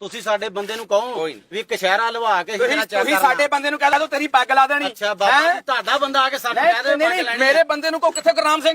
ਤੁਸੀਂ ਸਾਡੇ ਬੰਦੇ ਨੂੰ ਕਹੋ ਕੋਈ ਨਹੀਂ। ਵੀ ਕਸ਼ਹਿਰਾ ਲਵਾ ਕੇ ਤੁਸੀਂ ਤੁਸੀਂ। ਸਾਡੇ ਬੰਦੇ ਨੂੰ ਕਹਿ ਲਾ ਤੂੰ ਤੇਰੀ ਪੱਗ ਲਾ ਦੇਣੀ ਅੱਛਾ ਬਾਬਾ? ਜੀ ਤੁਹਾਡਾ ਬੰਦਾ ਆ ਕੇ ਸਾਡੇ ਨਹੀਂ ਕਹਿ ਦੇ ਨਹੀਂ ਪੱਗ ਨਹੀਂ, ਲੈਣੀ ਮੇਰੇ ਬੰਦੇ ਨੂੰ ਕੋ ਕਿੱਥੇ ਗੁਰਨਾਮ ਸਿੰਘ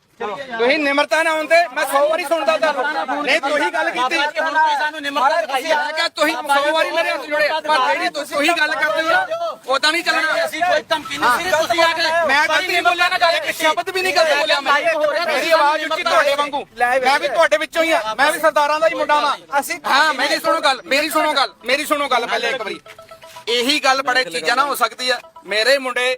ਤੁਸੀਂ ਨਿਮਰਤਾ ਨਾਲ ਆਉਂਦੇ ਮੈਂ 100 ਵਾਰੀ ਸੁਣਦਾ ਤੁਹਾਨੂੰ। ਨਹੀਂ ਤੁਸੀਂ ਗੱਲ ਕੀਤੀ। ਹੁਣ ਤੁਸੀਂ ਸਾਨੂੰ ਨਿਮਰਤਾ ਦਿਖਾਈ ਤੁਸੀਂ ਆ ਕੇ ਤੁਸੀਂ 100 ਵਾਰੀ ਮੇਰੇ ਹੱਥ ਜੋੜੇ। ਪਰ ਜਿਹੜੀ ਤੁਸੀਂ ਉਹੀ ਗੱਲ ਕਰਦੇ ਹੋ ਉਦਾਂ ਨਹੀਂ ਚੱਲਣਾ। ਅਸੀਂ ਕੋਈ ਧਮਕੀ ਨਹੀਂ ਸੀ ਤੁਸੀਂ ਆ ਕੇ ਮੈਂ ਗਲਤੀ ਨਹੀਂ ਬੋਲਿਆ ਨਾ ਗੱਲ ਇੱਕ ਸ਼ਬਦ ਵੀ ਨਹੀਂ ਗਲਤ ਬੋਲਿਆ ਮੈਂ। ਮੇਰੀ ਆਵਾਜ਼ ਉੱਚੀ ਤੁਹਾਡੇ ਵਾਂਗੂ। ਮੈਂ ਵੀ ਤੁਹਾਡੇ ਵਿੱਚੋਂ ਹੀ ਆ। ਮੈਂ ਵੀ ਸਰਦਾਰਾਂ ਦਾ ਹੀ ਮੁੰਡਾ ਵਾਂ। ਅਸੀਂ ਹਾਂ ਮੇਰੀ ਸੁਣੋ ਗੱਲ ਮੇਰੀ ਸੁਣੋ ਗੱਲ ਮੇਰੀ ਸੁਣੋ ਗੱਲ ਪਹਿਲੇ ਇੱਕ ਵਾਰੀ। ਇਹੀ ਗੱਲ ਬੜੇ ਚੀਜ਼ਾਂ ਨਾ ਹੋ ਸਕਦੀ ਆ। ਮੇਰੇ ਮੁੰਡੇ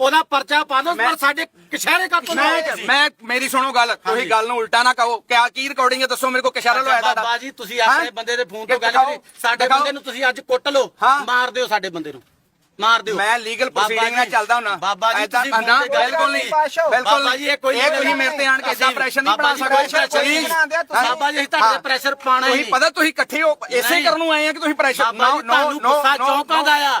ਉਹਦਾ ਪਰਚਾ ਪਾ ਦਿਓ ਪਰ ਸਾਡੇ ਕਸ਼ਹਿਰੇ ਕਾ ਤੋਂ ਮੈਂ ਮੈਂ ਮੇਰੀ ਸੁਣੋ ਗੱਲ ਤੁਸੀਂ ਗੱਲ ਨੂੰ ਉਲਟਾ ਨਾ ਕਹੋ ਕਿਆ ਕੀ ਰਿਕਾਰਡਿੰਗ ਹੈ ਦੱਸੋ ਮੇਰੇ ਕੋਲ ਕਿਸ਼ਾਰਾ ਲਵਾਇਆ ਤੁਹਾਡਾ ਬਾਬਾ ਜੀ ਤੁਸੀਂ ਆਪਣੇ? ਬੰਦੇ ਦੇ ਫੋਨ ਤੋਂ ਗੱਲ ਕਰੀ ਸਾਡੇ। ਬੰਦੇ ਨੂੰ ਤੁਸੀਂ ਅੱਜ ਕੁੱਟ ਲਓ। ਮਾਰ ਦਿਓ ਸਾਡੇ ਬੰਦੇ ਨੂੰ ਮਾਰ ਦਿਓ ਮੈਂ ਲੀਗਲ ਪ੍ਰੋਸੀਡਿੰਗ ਨਾਲ ਚੱਲਦਾ ਹੁੰਨਾ ਬਾਬਾ ਜੀ ਤੁਸੀਂ ਨਾ, ਬਿਲਕੁਲ ਨਹੀਂ। ਬਿਲਕੁਲ ਬਾਬਾ ਜੀ ਇਹ ਕੋਈ ਇਹ ਤੁਸੀਂ ਮੇਰੇ ਤੇ ਆਣ ਕੇ ਇਦਾਂ ਪ੍ਰੈਸ਼ਰ ਨਹੀਂ ਬਣਾ ਸਕਦੇ Please। ਬਾਬਾ ਜੀ ਅਸੀਂ ਤੁਹਾਡੇ। ਪ੍ਰੈਸ਼ਰ ਪਾਣਾ ਹੀ ਪਤਾ ਤੁਸੀਂ ਇਕੱਠੇ ਹੋ ਇਸੇ ਨਹੀਂ। ਕਰਨ ਨੂੰ ਆਏ ਆ ਕਿ ਤੁਸੀਂ ਪ੍ਰੈਸ਼ਰ ਜੀ ਤੁਹਾਨੂੰ ਗੁੱਸਾ ਚੌਂਕਾਂ ਦਾ ਆ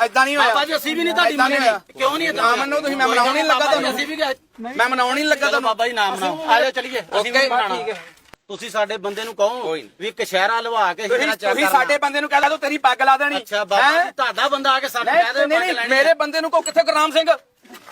ਐਦਾਂ ਨਹੀਂ ਹੋਇਆ ਬਾਬਾ ਜੀ ਅਸੀਂ ਵੀ ਨਹੀਂ ਤੁਹਾਡੀ ਏਦਾਂ ਹੋਇਆ। ਕਿਉਂ ਨਹੀਂ ਨਾ ਮੰਨੋ ਤੁਸੀਂ, ਮੈਂ ਮਨਾਉਣ ਨਹੀਂ ਲੱਗਾ ਤੁਹਾਨੂੰ। ਅਸੀਂ ਵੀ ਗਏ। ਮੈਂ ਮਨਾਉਣ ਨਹੀਂ ਲੱਗਾ ਚਲੋ ਤੁਹਾਨੂੰ ਬਾਬਾ ਜੀ ਨਾਮ ਮਨਾਓ ਆ ਜਾਓ ਚਲੀਏ ਅਸੀਂ ਵੀ ਮਨਾਣਾ ਠੀਕ ਹੈ। ਤੁਸੀਂ ਸਾਡੇ ਬੰਦੇ ਨੂੰ ਕਹੋ ਕੋਈ ਨਹੀਂ। ਵੀ ਕਸ਼ਹਿਰਾ ਲਵਾ ਕੇ ਤੁਸੀਂ ਹੀਰਾ ਚੈੱਕ ਤੁਸੀਂ। ਸਾਡੇ ਬੰਦੇ ਨੂੰ ਕਹਿ ਲਾ ਤੂੰ ਤੇਰੀ ਪੱਗ ਲਾ ਦੇਣੀ ਅੱਛਾ ਬਾਬਾ ਹੈਂ? ਜੀ ਤੁਹਾਡਾ ਬੰਦਾ ਆ ਕੇ ਸਾਡੇ ਨਹੀਂ ਕਹਿ ਦੇ ਨਹੀਂ ਨਹੀਂ ਮੇਰੇ ਬੰਦੇ ਨੂੰ ਕੋ ਕਿੱਥੇ ਗੁਰਨਾਮ ਸਿੰਘ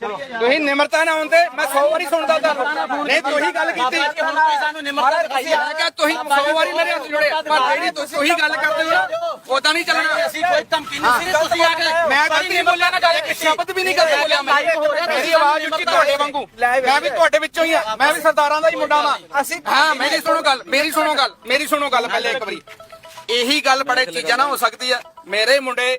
ਤੁਸੀਂ ਨਿਮਰਤਾ ਨਾਲ ਆਉਂਦੇ ਮੈਂ 100 ਵਾਰੀ ਸੁਣਦਾ ਤੁਹਾਨੂੰ। ਨਹੀਂ ਤੁਸੀਂ ਗੱਲ ਕੀਤੀ। ਤੁਸੀਂ ਸਾਨੂੰ ਨਿਮਰਤਾ ਦਿਖਾਈ ਤੁਸੀਂ ਆ। ਕੇ ਤੁਸੀਂ 100 ਵਾਰੀ ਮੇਰੇ ਹੱਥ ਜੋੜੇ। ਪਰ ਜਿਹੜੀ ਤੁਸੀਂ ਉਹੀ ਗੱਲ ਕਰਦੇ ਹੋ ਉਦਾਂ ਨਹੀਂ ਚੱਲਣਾ। ਅਸੀਂ ਕੋਈ ਧਮਕੀ ਨਹੀਂ ਸੀ ਤੁਸੀਂ ਆ ਕੇ ਮੈਂ ਗਲਤੀ ਨਹੀਂ ਬੋਲਿਆ ਨਾ ਗੱਲ ਇੱਕ ਸ਼ਬਦ ਵੀ ਨਹੀਂ ਗਲਤ ਬੋਲਿਆ ਮੈਂ। ਮੇਰੀ ਆਵਾਜ਼ ਉੱਚੀ ਤੁਹਾਡੇ ਵਾਂਗੂ। ਮੈਂ ਵੀ ਤੁਹਾਡੇ ਵਿੱਚੋਂ ਹੀ ਆ। ਮੈਂ ਵੀ ਸਰਦਾਰਾਂ ਦਾ ਹੀ ਮੁੰਡਾ ਵਾਂ। ਅਸੀਂ ਹਾਂ ਮੇਰੀ ਸੁਣੋ ਗੱਲ ਮੇਰੀ ਸੁਣੋ ਗੱਲ ਮੇਰੀ ਸੁਣੋ ਗੱਲ ਪਹਿਲੇ ਇੱਕ ਵਾਰੀ। ਇਹੀ ਗੱਲ ਬੜੇ ਚੀਜ਼ਾਂ ਨਾ ਹੋ ਸਕਦੀ ਆ। ਮੇਰੇ ਮੁੰਡੇ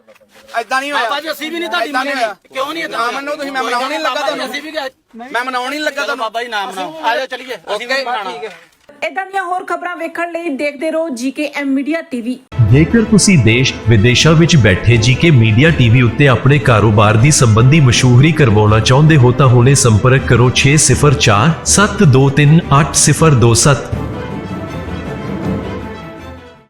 ਐਦਾਂ ਨਹੀਂ ਹੋਇਆ। ਬਾਬਾ ਜੀ ਅਸੀਂ ਵੀ ਨਹੀਂ ਤੁਹਾਡੀ ਏਦਾਂ ਨਹੀਂ ਮੰਨਣੀ। ਕਿਉਂ ਨਹੀਂ ਨਾ ਮੰਨੋ ਤੁਸੀਂ ਮੈਂ ਮਨਾਉਣ ਨਹੀਂ ਲੱਗਾ ਤੁਹਾਨੂੰ। ਅਸੀਂ ਵੀ ਮੈਂ ਮਨਾਉਣ ਨਹੀਂ ਲੱਗਾ ਤੁਹਾਨੂੰ। ਬਾਬਾ ਜੀ ਨਾਮ ਬਣਾਓ ਆ ਜਾਓ ਚਲੀਏ। ਅਸੀਂ ਵੀ ਹੈ। ਇਦਾਂ ਦੀਆਂ ਹੋਰ ਖਬਰਾਂ ਵੇਖਣ ਲਈ ਦੇਖਦੇ ਰਹੋ ਜੀਕੇ ਮੀਡੀਆ ਟੀਵੀ। ਜੇਕਰ ਤੁਸੀਂ ਦੇਸ਼ ਵਿਦੇਸ਼ਾਂ ਵਿੱਚ ਬੈਠੇ ਜੀਕੇ ਮੀਡੀਆ ਟੀਵੀ ਉੱਤੇ ਆਪਣੇ ਕਾਰੋਬਾਰ ਦੀ ਸੰਬੰਧੀ ਮਸ਼ਹੂਰੀ ਕਰਵਾਉਣਾ ਚਾਹੁੰਦੇ ਹੋ ਤਾਂ ਹੁਣੇ ਸੰਪਰਕ ਕਰੋ 604 723 8027